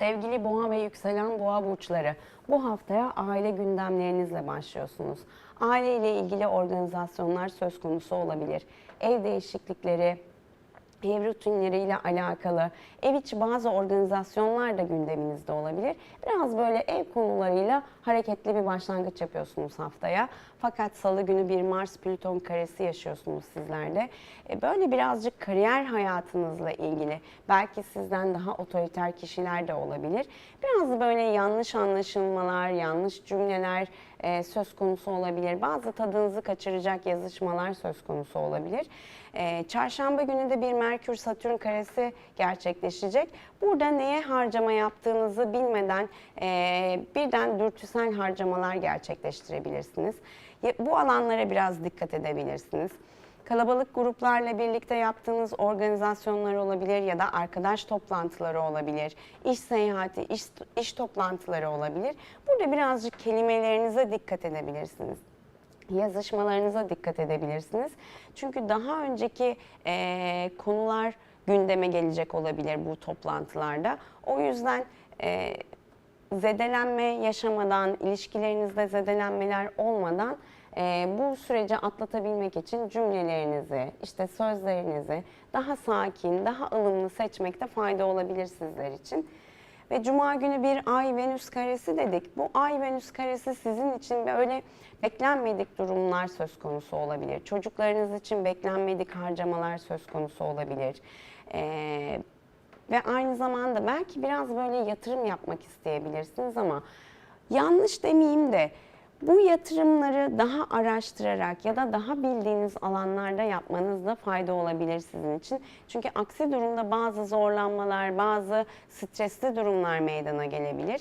Sevgili boğa ve yükselen boğa burçları, bu haftaya aile gündemlerinizle başlıyorsunuz. Aile ile ilgili organizasyonlar söz konusu olabilir. Ev değişiklikleri, ev rutinleriyle alakalı, ev içi bazı organizasyonlar da gündeminizde olabilir. Biraz böyle ev konularıyla hareketli bir başlangıç yapıyorsunuz haftaya. Fakat salı günü bir Mars-Plüton karesi yaşıyorsunuz sizler de. E, Böyle birazcık kariyer hayatınızla ilgili, belki sizden daha otoriter kişiler de olabilir. Biraz böyle yanlış anlaşılmalar, yanlış cümleler e, söz konusu olabilir. Bazı tadınızı kaçıracak yazışmalar söz konusu olabilir. E, çarşamba günü de bir Merkür-Satürn karesi gerçekleşecek. Burada neye harcama yaptığınızı bilmeden e, birden dürtüsel harcamalar gerçekleştirebilirsiniz. Bu alanlara biraz dikkat edebilirsiniz. Kalabalık gruplarla birlikte yaptığınız organizasyonlar olabilir ya da arkadaş toplantıları olabilir, iş seyahati, iş, iş toplantıları olabilir. Burada birazcık kelimelerinize dikkat edebilirsiniz yazışmalarınıza dikkat edebilirsiniz. Çünkü daha önceki eee, konular gündeme gelecek olabilir bu toplantılarda. O yüzden eee, zedelenme yaşamadan, ilişkilerinizde zedelenmeler olmadan eee, bu süreci atlatabilmek için cümlelerinizi, işte sözlerinizi daha sakin, daha ılımlı seçmekte fayda olabilir sizler için. Ve cuma günü bir ay venüs karesi dedik. Bu ay venüs karesi sizin için böyle beklenmedik durumlar söz konusu olabilir. Çocuklarınız için beklenmedik harcamalar söz konusu olabilir. Ee, ve aynı zamanda belki biraz böyle yatırım yapmak isteyebilirsiniz ama yanlış demeyeyim de bu yatırımları daha araştırarak ya da daha bildiğiniz alanlarda yapmanızda fayda olabilir sizin için. Çünkü aksi durumda bazı zorlanmalar, bazı stresli durumlar meydana gelebilir.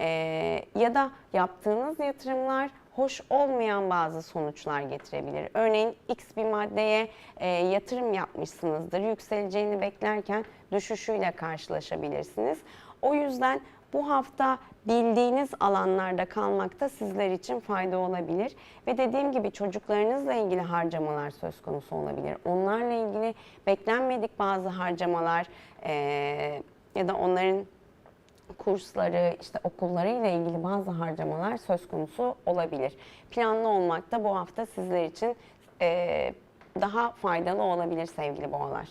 Ee, ya da yaptığınız yatırımlar hoş olmayan bazı sonuçlar getirebilir. Örneğin X bir maddeye e, yatırım yapmışsınızdır. Yükseleceğini beklerken düşüşüyle karşılaşabilirsiniz. O yüzden bu hafta bildiğiniz alanlarda kalmakta sizler için fayda olabilir. Ve dediğim gibi çocuklarınızla ilgili harcamalar söz konusu olabilir. Onlarla ilgili beklenmedik bazı harcamalar eee, ya da onların kursları, işte okullarıyla ilgili bazı harcamalar söz konusu olabilir. Planlı olmak da bu hafta sizler için eee, daha faydalı olabilir sevgili boğalar.